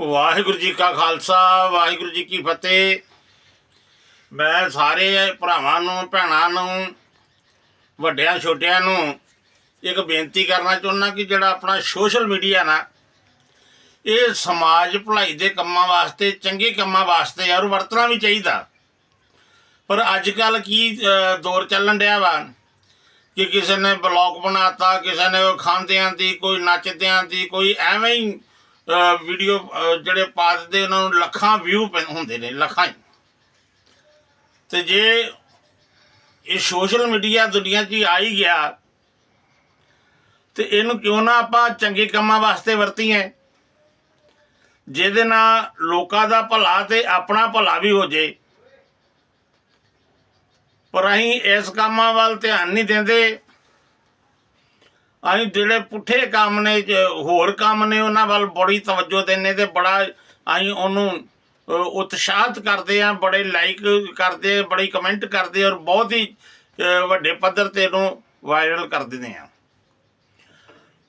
ਵਾਹਿਗੁਰੂ ਜੀ ਕਾ ਖਾਲਸਾ, ਵਾਹਿਗੁਰੂ ਜੀ ਕੀ ਫਤਿਹ। ਮੈਂ ਸਾਰੇ ਭਰਾਵਾਂ ਨੂੰ, ਭੈਣਾਂ ਨੂੰ, ਵੱਡਿਆਂ, ਛੋਟਿਆਂ ਨੂੰ ਇੱਕ ਬੇਨਤੀ ਕਰਨਾ ਚਾਹੁੰਦਾ ਕਿ ਜਿਹੜਾ ਆਪਣਾ ਸੋਸ਼ਲ ਮੀਡੀਆ ਨਾ, ਇਹ ਸਮਾਜ ਭਲਾਈ ਦੇ ਕੰਮਾਂ ਵਾਸਤੇ, ਚੰਗੇ ਕੰਮਾਂ ਵਾਸਤੇ ਯਾਰ ਵਰਤਣਾ ਵੀ ਚਾਹੀਦਾ। ਪਰ ਅੱਜ ਕੱਲ ਕੀ ਦੌਰ ਚੱਲਣ ਡਿਆ ਵਾ ਕਿ ਕਿਸੇ ਨੇ ਬਲੌਗ ਬਣਾਤਾ, ਕਿਸੇ ਨੇ ਉਹ ਖਾਂਦਿਆਂ ਦੀ, ਕੋਈ ਨੱਚਦਿਆਂ ਦੀ, ਕੋਈ ਐਵੇਂ ਹੀ ਵੀਡੀਓ ਜਿਹੜੇ ਪਾ ਦਿੰਦੇ ਉਹਨਾਂ ਨੂੰ ਲੱਖਾਂ ਵਿਊ ਹੁੰਦੇ ਨੇ, ਲੱਖਾਂ ਹੀ। ਤੇ ਜੇ ਇਹ ਸੋਸ਼ਲ ਮੀਡੀਆ ਦੁਨੀਆ 'ਚ ਹੀ ਆ ਹੀ ਗਿਆ, ਤੇ ਇਹਨੂੰ ਕਿਉਂ ਨਾ ਆਪਾਂ ਚੰਗੇ ਕੰਮਾਂ ਵਾਸਤੇ ਵਰਤੀਏ? ਜਿਹਦੇ ਨਾਲ ਲੋਕਾਂ ਦਾ ਭਲਾ ਤੇ ਆਪਣਾ ਭਲਾ ਵੀ ਹੋ ਜੇ। ਪਰ ਅਸੀਂ ਇਸ ਕੰਮਾਂ ਵੱਲ ਧਿਆਨ ਨਹੀਂ ਦਿੰਦੇ। ਅਸੀਂ ਜਿਹੜੇ ਪੁੱਠੇ ਕੰਮ ਨੇ ਹੋਰ ਕੰਮ ਨੇ ਉਹਨਾਂ ਵੱਲ ਬੜੀ ਤਵੱਜੋ ਦਿੰਨੇ ਤੇ ਬੜਾ ਅਸੀਂ ਉਹਨੂੰ ਅ, ਉਤਸ਼ਾਹਿਤ ਕਰਦੇ ਆ ਬੜੇ ਲਾਈਕ ਕਰਦੇ ਬੜੀ ਕਮੈਂਟ ਕਰਦੇ ਔਰ ਬਹੁਤ ਹੀ ਵੱਡੇ ਪੱਧਰ ਤੇ ਇਹਨੂੰ ਵਾਇਰਲ ਕਰ ਦਿੰਦੇ ਆ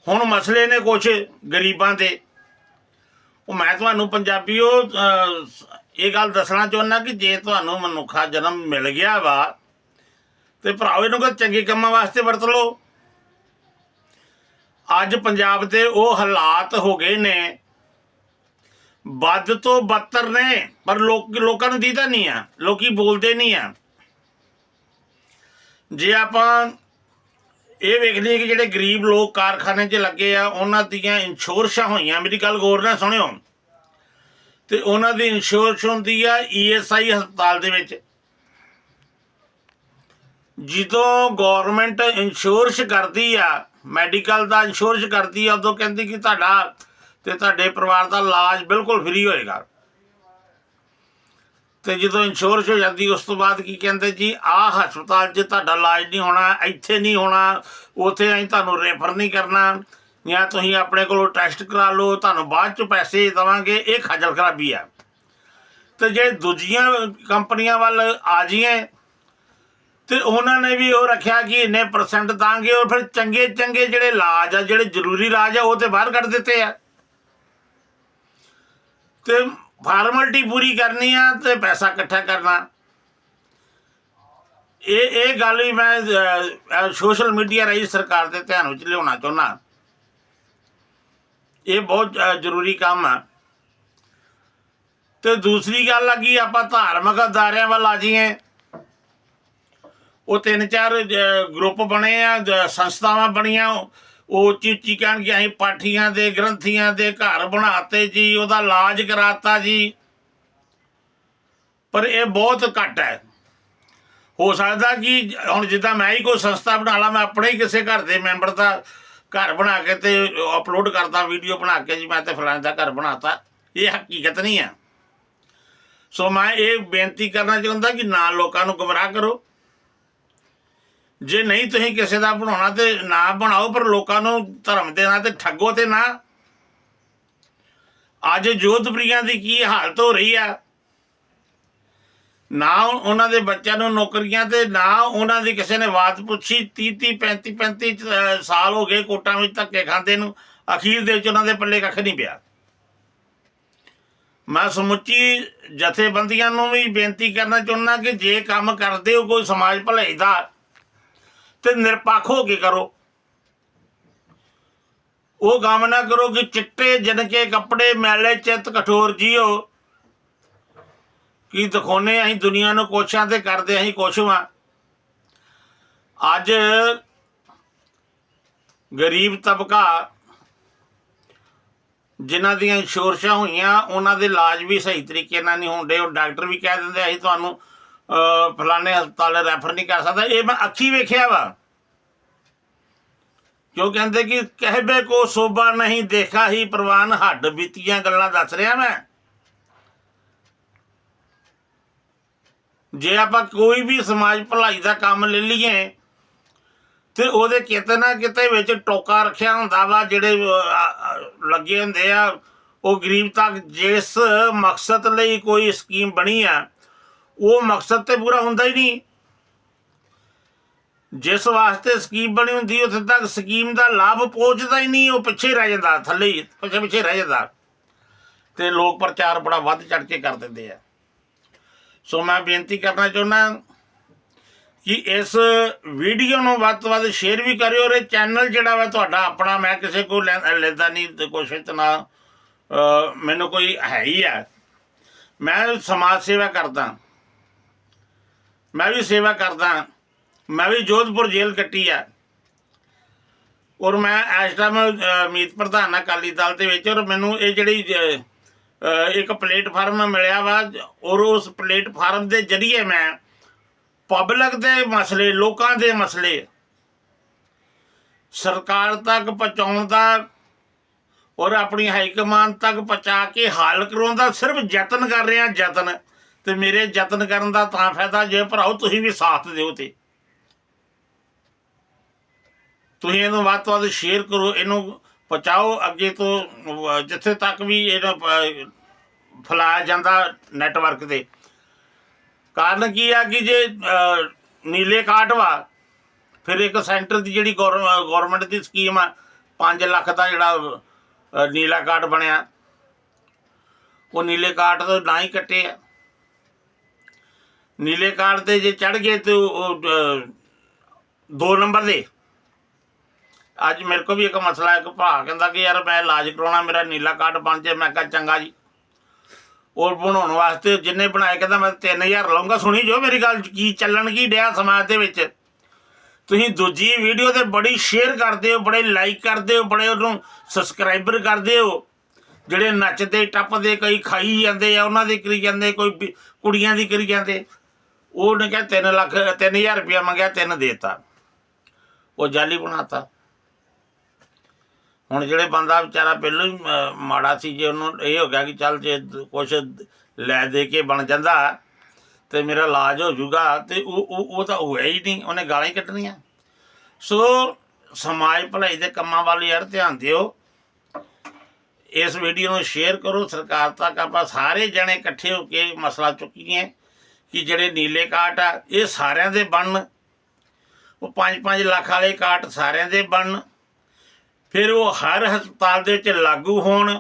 ਹੁਣ ਮਸਲੇ ਨੇ ਕੁਝ ਗਰੀਬਾਂ ਦੇ। ਉਹ ਮੈਂ ਤੁਹਾਨੂੰ ਪੰਜਾਬੀਓ ਅ, ਇਹ ਗੱਲ ਦੱਸਣਾ ਚਾਹੁੰਦਾ ਕਿ ਜੇ ਤੁਹਾਨੂੰ ਮਨੁੱਖਾ ਜਨਮ ਮਿਲ ਗਿਆ ਵਾ ਤੇ ਭਰਾਓ ਇਹਨੂੰ ਕੋਈ ਚੰਗੇ ਕੰਮਾਂ ਵਾਸਤੇ ਵਰਤ ਲਓ। ਅੱਜ ਪੰਜਾਬ ਦੇ ਉਹ ਹਾਲਾਤ ਹੋ ਗਏ ਨੇ। ਵੱਧ ਤੋਂ ਬੱਤਰ ਨੇ, ਪਰ ਲੋਕ, ਲੋਕਾਂ ਨੂੰ ਦੀਦਾ ਨਹੀਂ ਆ, ਲੋਕੀ ਬੋਲਦੇ ਨਹੀਂ ਆ। ਜੇ ਆਪਾਂ ਇਹ ਵੇਖ ਲਈਏ ਕਿ ਜਿਹੜੇ ਗਰੀਬ ਲੋਕ ਕਾਰਖਾਨੇ 'ਚ ਲੱਗੇ ਆ, ਉਹਨਾਂ ਦੀਆਂ ਇੰਸ਼ੋਰੈਂਸਾਂ ਹੋਈਆਂ। ਮੇਰੀ ਗੱਲ ਗੌਰ ਨਾਲ ਸੁਣਿਓ। ਤੇ ਉਹਨਾਂ ਦੀ ਇੰਸ਼ੋਰੈਂਸ ਹੁੰਦੀ ਆ ਈਐਸਆਈ ਹਸਪਤਾਲ ਦੇ ਵਿੱਚ। ਜਦੋਂ ਗਵਰਨਮੈਂਟ ਇੰਸ਼ੋਰੈਂਸ ਕਰਦੀ ਆ ਮੈਡੀਕਲ ਦਾ ਇੰਸ਼ੋਰੈਂਸ ਕਰਦੀ ਆ, ਉਦੋਂ ਕਹਿੰਦੀ ਕਿ ਤੁਹਾਡਾ ਤੇ ਤੁਹਾਡੇ ਪਰਿਵਾਰ ਦਾ ਇਲਾਜ ਬਿਲਕੁਲ ਫ੍ਰੀ ਹੋਏਗਾ। ਤੇ ਜਦੋਂ ਇੰਸ਼ੋਰੈਂਸ ਹੋ ਜਾਂਦੀ, ਉਸ ਤੋਂ ਬਾਅਦ ਕੀ ਕਹਿੰਦੇ ਜੀ, ਆਹ ਹਸਪਤਾਲ 'ਚ ਤੁਹਾਡਾ ਇਲਾਜ ਨਹੀਂ ਹੋਣਾ, ਇੱਥੇ ਨਹੀਂ ਹੋਣਾ, ਉੱਥੇ ਅਸੀਂ ਤੁਹਾਨੂੰ ਰੈਫਰ ਨਹੀਂ ਕਰਨਾ, ਜਾਂ ਤੁਸੀਂ ਆਪਣੇ ਕੋਲੋਂ ਟੈਸਟ ਕਰਾ ਲਓ, ਤੁਹਾਨੂੰ ਬਾਅਦ 'ਚ ਪੈਸੇ ਦੇਵਾਂਗੇ, ਇਹ ਖੱਜਲ ਖਰਾਬੀ ਆ। ਤੇ ਜੇ ਦੂਜੀਆਂ ਕੰਪਨੀਆਂ ਵੱਲ ਆ ਜੀਏ ਤੇ ਉਹਨਾਂ ਨੇ ਵੀ ਉਹ ਰੱਖਿਆ ਕਿ ਇੰਨੇ ਪਰਸੈਂਟ ਦਾਂਗੇ ਔਰ ਫਿਰ ਚੰਗੇ ਚੰਗੇ ਜਿਹੜੇ ਇਲਾਜ ਆ, ਜਿਹੜੇ ਜ਼ਰੂਰੀ ਇਲਾਜ ਆ, ਉਹ ਤੇ ਬਾਹਰ ਕੱਢ ਦਿੱਤੇ ਆ। ਤੇ ਫਾਰਮੈਲਿਟੀ ਪੂਰੀ ਕਰਨੀ ਆ ਤੇ ਪੈਸਾ ਇਕੱਠਾ ਕਰਨਾ। ਇਹ ਇਹ ਗੱਲ ਵੀ ਮੈਂ ਸੋਸ਼ਲ ਮੀਡੀਆ ਰਾਹੀਂ ਸਰਕਾਰ ਦੇ ਧਿਆਨ ਵਿੱਚ ਲਿਆਉਣਾ ਚਾਹੁੰਦਾ। ਇਹ ਬਹੁਤ ਜ਼ਰੂਰੀ ਕੰਮ ਆ। ਤੇ ਦੂਸਰੀ ਗੱਲ ਆ ਕਿ ਆਪਾਂ ਧਾਰਮਿਕ ਅਦਾਰਿਆਂ ਵੱਲ ਆ ਜਾਈਏ। ਉਹ ਤਿੰਨ ਚਾਰ ਗਰੁੱਪ ਬਣੇ ਆ ਸੰਸਥਾਵਾਂ ਬਣੀਆਂ, ਉਹ ਉੱਚੀ ਉੱਚੀ ਕਹਿਣ ਕਿ ਅਸੀਂ ਪਾਠੀਆਂ ਦੇ, ਗ੍ਰੰਥੀਆਂ ਦੇ ਘਰ ਬਣਾਤੇ ਜੀ, ਉਹਦਾ ਇਲਾਜ ਕਰਾਤਾ ਜੀ। ਪਰ ਇਹ ਬਹੁਤ ਘੱਟ ਹੈ। ਹੋ ਸਕਦਾ ਕਿ ਹੁਣ ਜਿੱਦਾਂ ਮੈਂ ਹੀ ਕੋਈ ਸੰਸਥਾ ਬਣਾ ਲਾ, ਮੈਂ ਆਪਣੇ ਹੀ ਕਿਸੇ ਘਰ ਦੇ ਮੈਂਬਰ ਦਾ ਘਰ ਬਣਾ ਕੇ ਤੇ ਅਪਲੋਡ ਕਰਦਾ ਵੀਡੀਓ ਬਣਾ ਕੇ ਜੀ, ਮੈਂ ਤੇ ਫਲਾਣੇ ਦਾ ਘਰ ਬਣਾਤਾ। ਇਹ ਹਕੀਕਤ ਨਹੀਂ ਹੈ। ਸੋ ਮੈਂ ਇਹ ਬੇਨਤੀ ਕਰਨਾ ਚਾਹੁੰਦਾ ਕਿ ਨਾ ਲੋਕਾਂ ਨੂੰ ਗਮਰਾਹ ਕਰੋ। ਜੇ ਨਹੀਂ ਤੁਸੀਂ ਕਿਸੇ ਦਾ ਬਣਾਉਣਾ ਤੇ ਨਾ ਬਣਾਓ, ਪਰ ਲੋਕਾਂ ਨੂੰ ਧਰਮ ਦੇ ਨਾਂ ਤੇ ਠੱਗੋ ਤੇ ਨਾ। ਅੱਜ ਜੋਧਪੁਰੀਆਂ ਦੀ ਕੀ ਹਾਲਤ ਹੋ ਰਹੀ ਆ? ਨਾ ਉਹਨਾਂ ਦੇ ਬੱਚਿਆਂ ਨੂੰ ਨੌਕਰੀਆਂ ਤੇ, ਨਾ ਉਹਨਾਂ ਦੀ ਕਿਸੇ ਨੇ ਬਾਤ ਪੁੱਛੀ 30 30 35 35 ਸਾਲ ਹੋ ਗਏ ਕੋਟਾਂ ਵਿੱਚ ਧੱਕੇ ਖਾਂਦੇ ਨੂੰ। ਅਖੀਰ ਦੇ ਵਿੱਚ ਉਹਨਾਂ ਦੇ ਪੱਲੇ ਕੱਖ ਨਹੀਂ ਪਿਆ। ਮੈਂ ਸਮੁੱਚੀ ਜਥੇਬੰਦੀਆਂ ਨੂੰ ਵੀ ਬੇਨਤੀ ਕਰਨਾ ਚਾਹੁੰਦਾ ਕਿ ਜੇ ਕੰਮ ਕਰਦੇ ਹੋ, ਕੋਈ ਸਮਾਜ ਭਲਾਈ ਦਾ ਤੇ ਨਿਰਪੱਖ ਹੋ ਕੇ ਕਰੋ। ਉਹ ਕੰਮ ਨਾ ਕਰੋ ਕਿ ਚਿੱਟੇ ਜਨਕੇ ਕੱਪੜੇ ਮੈਲੇ ਚਿੱਤ ਕਠੋਰ ਜੀਓ। ਕੀ ਦਿਖਾਉਨੇ ਅਸੀਂ ਦੁਨੀਆ ਨੂੰ? ਕੋਸ਼ਾਂ ਤੇ ਕਰਦੇ ਅਸੀਂ ਕੁਛ ਵਾਂ। ਅੱਜ ਗਰੀਬ ਤਬਕਾ ਜਿਨ੍ਹਾਂ ਦੀਆਂ ਇੰਸ਼ੋਰਸ਼ਾਂ ਹੋਈਆਂ, ਉਹਨਾਂ ਦੇ ਇਲਾਜ ਵੀ ਸਹੀ ਤਰੀਕੇ ਨਾਲ ਨਹੀਂ ਹੁੰਦੇ ਉਹ ਡਾਕਟਰ ਵੀ ਕਹਿ ਦਿੰਦੇ ਅਸੀਂ ਤੁਹਾਨੂੰ ਫਲਾਣੇ ਹਸਪਤਾਲ ਰੈਫਰ ਨਹੀਂ ਕਰ ਸਕਦਾ। ਇਹ ਮੈਂ ਅੱਖੀ ਵੇਖਿਆ ਵਾ। ਕਿਉਂ ਕਹਿੰਦੇ ਕਿ ਕਹਿਬੇ ਕੋ ਸੋਭਾ ਨਹੀਂ, ਦੇਖਾ ਹੀ ਪ੍ਰਵਾਨ ਹੱਡ ਬੀਤੀਆਂ ਗੱਲਾਂ ਦੱਸ ਰਿਹਾ ਮੈਂ। ਜੇ ਆਪਾਂ ਕੋਈ ਵੀ ਸਮਾਜ ਭਲਾਈ ਦਾ ਕੰਮ ਲੈ ਲਈਏ, ਤੇ ਉਹਦੇ ਕਿਤੇ ਨਾ ਕਿਤੇ ਵਿੱਚ ਟੋਕਾ ਰੱਖਿਆ ਹੁੰਦਾ ਵਾ, ਜਿਹੜੇ ਲੱਗੇ ਹੁੰਦੇ ਆ, ਉਹ ਗਰੀਬ ਤੱਕ ਜਿਸ ਮਕਸਦ ਲਈ ਕੋਈ ਸਕੀਮ ਬਣੀ ਆ, ਉਹ ਮਕਸਦ ਤੇ ਪੂਰਾ ਹੁੰਦਾ ਹੀ ਨਹੀਂ। ਜਿਸ ਵਾਸਤੇ ਸਕੀਮ ਬਣੀ ਹੁੰਦੀ, ਉੱਥੇ ਤੱਕ ਸਕੀਮ ਦਾ ਲਾਭ ਪਹੁੰਚਦਾ ਹੀ ਨਹੀਂ, ਉਹ ਪਿੱਛੇ ਰਹਿ ਜਾਂਦਾ, ਥੱਲੇ ਹੀ, ਪਿੱਛੇ ਪਿੱਛੇ ਰਹਿ ਜਾਂਦਾ। ਤੇ ਲੋਕ ਪ੍ਰਚਾਰ ਬੜਾ ਵੱਧ ਚੜ ਕੇ ਕਰ ਦਿੰਦੇ ਆ। ਸੋ ਮੈਂ ਬੇਨਤੀ ਕਰਨਾ ਚਾਹੁੰਦਾ ਕਿ ਇਸ ਵੀਡੀਓ ਨੂੰ ਵੱਧ ਤੋਂ ਵੱਧ ਸ਼ੇਅਰ ਵੀ ਕਰਿਓ ਔਰ ਇਹ ਚੈਨਲ ਜਿਹੜਾ ਵਾ ਤੁਹਾਡਾ ਆਪਣਾ, ਮੈਂ ਕਿਸੇ ਕੋਲ ਲੈ- ਲੈਂਦਾ ਨਹੀਂ ਤੇ ਕੁਛ ਇਤਨਾ ਮੈਨੂੰ ਕੋਈ ਹੈ ਹੀ ਆ। ਮੈਂ ਸਮਾਜ ਸੇਵਾ ਕਰਦਾ। ਮੈਂ ਵੀ ਸੇਵਾ ਕਰਦਾ। ਮੈਂ ਵੀ ਜੋਧਪੁਰ ਜੇਲ੍ਹ ਕੱਟੀ ਆ। ਔਰ ਮੈਂ ਇਸ ਟਾਈਮ ਮੀਤ ਪ੍ਰਧਾਨ ਅਕਾਲੀ ਦਲ ਦੇ ਵਿੱਚ, ਔਰ ਮੈਨੂੰ ਇਹ ਜਿਹੜੀ ਇੱਕ ਪਲੇਟਫਾਰਮ ਮਿਲਿਆ ਵਾ, ਔਰ ਉਸ ਪਲੇਟਫਾਰਮ ਦੇ ਜ਼ਰੀਏ ਮੈਂ ਪਬਲਿਕ ਦੇ ਮਸਲੇ, ਲੋਕਾਂ ਦੇ ਮਸਲੇ, ਸਰਕਾਰ ਤੱਕ ਪਹੁੰਚਾਉਣ ਦਾ, ਔਰ ਆਪਣੀ ਹਾਈ ਕਮਾਂਡ ਤੱਕ ਪਹੁੰਚਾ ਕੇ ਹੱਲ ਕਰਾਉਣ ਦਾ ਸਿਰਫ ਯਤਨ ਕਰ ਰਿਹਾ, ਯਤਨ। ਤੇ ਮੇਰੇ ਯਤਨ ਕਰਨ ਦਾ ਤਾਂ ਫਾਇਦਾ ਜੇ ਭਰਾਓ, ਤੁਸੀਂ ਵੀ ਸਾਥ ਦਿਓ ਤੇ। ਤੁਸੀਂ ਇਹਨੂੰ ਵੱਧ ਤੋਂ ਵੱਧ ਸ਼ੇਅਰ ਕਰੋ ਇਹਨੂੰ ਪਹੁੰਚਾਓ ਅੱਗੇ ਤੋਂ ਜਿੱਥੇ ਤੱਕ ਵੀ ਇਹਨੂੰ ਫੈਲਾਇਆ ਜਾਂਦਾ ਨੈਟਵਰਕ ਤੇ। ਕਾਰਨ ਕੀ ਆ ਕਿ ਜੇ ਨੀਲੇ ਕਾਰਡ ਵਾ ਫਿਰ ਇੱਕ ਸੈਂਟਰ ਦੀ ਜਿਹੜੀ ਗਵਰਨਮੈਂਟ ਦੀ ਸਕੀਮ ਆ 5 ਲੱਖ ਦਾ ਜਿਹੜਾ ਨੀਲਾ ਕਾਰਡ ਬਣਿਆ। ਉਹ ਨੀਲੇ ਕਾਰਡ ਤੋਂ ਨਾ ਹੀ ਕੱਟੇ ਆ। ਨੀਲੇ ਕਾਰਡ ਤੇ ਜੇ ਚੜ ਗਏ ਤੇ ਉਹ ਅਹ, ਦੋ ਨੰਬਰ ਦੇ। ਅੱਜ ਮੇਰੇ ਕੋਲ ਵੀ ਇੱਕ ਮਸਲਾ, ਇੱਕ ਭਰਾ ਕਹਿੰਦਾ ਕਿ ਯਾਰ ਮੈਂ ਇਲਾਜ ਕਰਾਉਣਾ, ਮੇਰਾ ਨੀਲਾ ਕਾਰਡ ਬਣ ਜੇ। ਮੈਂ ਕਿਹਾ, ਚੰਗਾ ਜੀ। ਉਹ ਬਣਾਉਣ ਵਾਸਤੇ ਜਿੰਨੇ ਬਣਾਏ, ਕਹਿੰਦਾ ਮੈਂ 3000 ਲਵਾਂਗਾ ਸੁਣੀ ਜੋ ਮੇਰੀ ਗੱਲ, ਕੀ ਚੱਲਣ, ਕੀ ਡਿਆ ਸਮਾਜ ਦੇ ਵਿੱਚ। ਤੁਸੀਂ ਦੂਜੀ ਵੀਡੀਓ ਤੇ ਬੜੀ ਸ਼ੇਅਰ ਕਰਦੇ ਹੋ, ਬੜੇ ਲਾਈਕ ਕਰਦੇ ਹੋ, ਬੜੇ ਉਹਨੂੰ ਸਬਸਕ੍ਰਾਈਬਰ ਕਰਦੇ ਹੋ। ਜਿਹੜੇ ਨੱਚਦੇ, ਟੱਪਦੇ, ਕਈ ਖਾਈ ਜਾਂਦੇ ਆ, ਉਹਨਾਂ ਦੇ ਕਰੀ ਜਾਂਦੇ, ਕੋਈ ਕੁੜੀਆਂ ਦੀ ਕਰੀ ਜਾਂਦੇ। ਉਹਨੇ ਕਿਹਾ 3 ਲੱਖ 3000 ਰੁਪਇਆ ਮੰਗਿਆ, ਤਿੰਨ ਦੇਤਾ। ਉਹ ਜਾਲੀ ਬਣਾਤਾ। ਹੁਣ ਜਿਹੜੇ ਬੰਦਾ ਵਿਚਾਰਾ ਪਹਿਲਾਂ ਹੀ ਅਹ, ਮਾੜਾ ਸੀ ਜੇ ਉਹਨੂੰ ਇਹ ਹੋ ਗਿਆ ਕਿ ਚੱਲ ਜੇ ਕੁਛ ਲੈ ਦੇ ਕੇ ਬਣ ਜਾਂਦਾ ਤੇ ਮੇਰਾ ਇਲਾਜ ਹੋ ਜਾਊਗਾ ਤੇ ਉਹ ਉਹ ਉਹ ਤਾਂ ਹੋਇਆ ਹੀ ਨਹੀਂ ਉਹਨੇ ਗਾਲਾਂ ਹੀ ਕੱਢਣੀਆਂ। ਸੋ ਸਮਾਜ ਭਲਾਈ ਦੇ ਕੰਮਾਂ ਵੱਲ ਯਾਰ ਧਿਆਨ ਦਿਓ। ਇਸ ਵੀਡੀਓ ਨੂੰ ਸ਼ੇਅਰ ਕਰੋ ਸਰਕਾਰ ਤੱਕ ਆਪਾਂ ਸਾਰੇ ਜਣੇ ਇਕੱਠੇ ਹੋ ਕੇ ਮਸਲਾ ਚੁੱਕੀਏ ਕਿ ਜਿਹੜੇ ਨੀਲੇ ਕਾਰਡ ਆ ਇਹ ਸਾਰਿਆਂ ਦੇ ਬਣਨ। ਉਹ 5-5 ਲੱਖ ਵਾਲੇ ਕਾਰਡ ਸਾਰਿਆਂ ਦੇ ਬਣਨ। ਫਿਰ ਉਹ ਹਰ ਹਸਪਤਾਲ ਦੇ ਵਿੱਚ ਲਾਗੂ ਹੋਣ,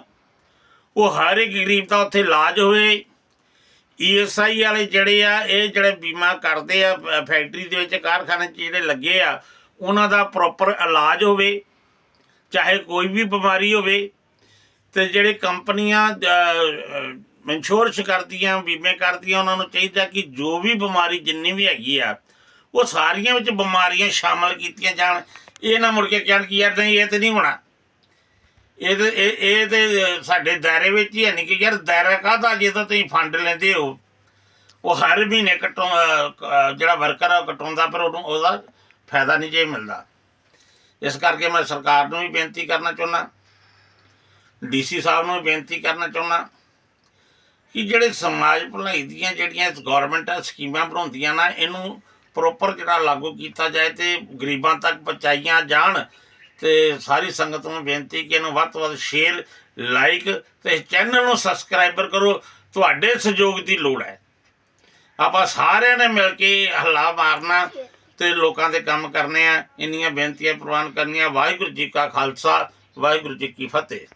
ਉਹ ਹਰ ਇੱਕ ਗਰੀਬ ਦਾ ਉੱਥੇ ਇਲਾਜ ਹੋਵੇ। ਈਐਸਆਈ ਵਾਲੇ ਜਿਹੜੇ ਆ, ਇਹ ਜਿਹੜੇ ਬੀਮਾ ਕਰਦੇ ਆ ਫੈਕਟਰੀ ਦੇ ਵਿੱਚ, ਕਾਰਖਾਨੇ 'ਚ ਜਿਹੜੇ ਲੱਗੇ ਆ, ਉਹਨਾਂ ਦਾ ਪ੍ਰੋਪਰ ਇਲਾਜ ਹੋਵੇ, ਚਾਹੇ ਕੋਈ ਵੀ ਬਿਮਾਰੀ ਹੋਵੇ, ਤੇ ਜਿਹੜੇ ਕੰਪਨੀਆਂ ਇੰਸ਼ੋਰੈਂਸ ਕਰਦੀਆਂ, ਬੀਮੇ ਕਰਦੀਆਂ, ਉਹਨਾਂ ਨੂੰ ਚਾਹੀਦਾ ਕਿ ਜੋ ਵੀ ਬਿਮਾਰੀ ਜਿੰਨੀ ਵੀ ਹੈਗੀ ਆ, ਉਹ ਸਾਰੀਆਂ ਵਿੱਚ ਬਿਮਾਰੀਆਂ ਸ਼ਾਮਲ ਕੀਤੀਆਂ ਜਾਣ। ਇਹ ਨਾ ਮੁੜ ਕੇ ਕਹਿਣ ਕਿ ਯਾਰ ਨਹੀਂ, ਇਹ ਤੇ ਨਹੀਂ ਹੋਣਾ। ਇਹ ਤੇ, ਇਹ ਇਹ ਤੇ ਸਾਡੇ ਦਾਇਰੇ ਵਿੱਚ ਹੀ ਹੈ ਨਹੀਂ ਕਿ ਯਾਰ ਦਾਇਰਾ ਕਾਹਦਾ? ਜੇ ਤਾਂ ਤੁਸੀਂ ਫੰਡ ਲੈਂਦੇ ਹੋ। ਉਹ ਹਰ ਮਹੀਨੇ ਕਟੋ ਜਿਹੜਾ ਵਰਕਰ ਆ ਉਹ ਕਟਾਉਂਦਾ, ਪਰ ਉਹਨੂੰ ਉਹਦਾ ਫਾਇਦਾ ਨਹੀਂ ਜੇ ਮਿਲਦਾ। ਇਸ ਕਰਕੇ ਮੈਂ ਸਰਕਾਰ ਨੂੰ ਵੀ ਬੇਨਤੀ ਕਰਨਾ ਚਾਹੁੰਦਾ ਡੀਸੀ ਸਾਹਿਬ ਨੂੰ ਵੀ ਬੇਨਤੀ ਕਰਨਾ ਚਾਹੁੰਦਾ ਕਿ ਜਿਹੜੇ ਸਮਾਜ ਭਲਾਈ ਦੀਆਂ ਜਿਹੜੀਆਂ ਗਵਰਨਮੈਂਟ ਸਕੀਮਾਂ ਬਣਾਉਂਦੀਆਂ ਨਾ, ਇਹਨੂੰ ਪ੍ਰੋਪਰ ਜਿਹੜਾ ਲਾਗੂ ਕੀਤਾ ਜਾਏ ਤੇ ਗਰੀਬਾਂ ਤੱਕ ਪਹੁੰਚਾਈਆਂ ਜਾਣ ਤੇ ਸਾਰੀ ਸੰਗਤ ਨੂੰ ਬੇਨਤੀ ਕਿ ਇਹਨੂੰ ਵੱਧ ਤੋਂ ਵੱਧ ਸ਼ੇਅਰ ਲਾਈਕ ਤੇ ਚੈਨਲ ਨੂੰ ਸਬਸਕ੍ਰਾਈਬਰ ਕਰੋ। ਤੁਹਾਡੇ ਸਹਿਯੋਗ ਦੀ ਲੋੜ ਹੈ। ਆਪਾਂ ਸਾਰਿਆਂ ਨੇ ਮਿਲ ਕੇ ਹੱਲਾ ਮਾਰਨਾ ਤੇ ਲੋਕਾਂ ਦੇ ਕੰਮ ਕਰਨੇ ਆ। ਇੰਨੀਆਂ ਬੇਨਤੀਆਂ ਪ੍ਰਵਾਨ ਕਰਨੀਆਂ। ਵਾਹਿਗੁਰੂ ਜੀ ਕਾ ਖਾਲਸਾ, ਵਾਹਿਗੁਰੂ ਜੀ ਕੀ ਫਤਿਹ।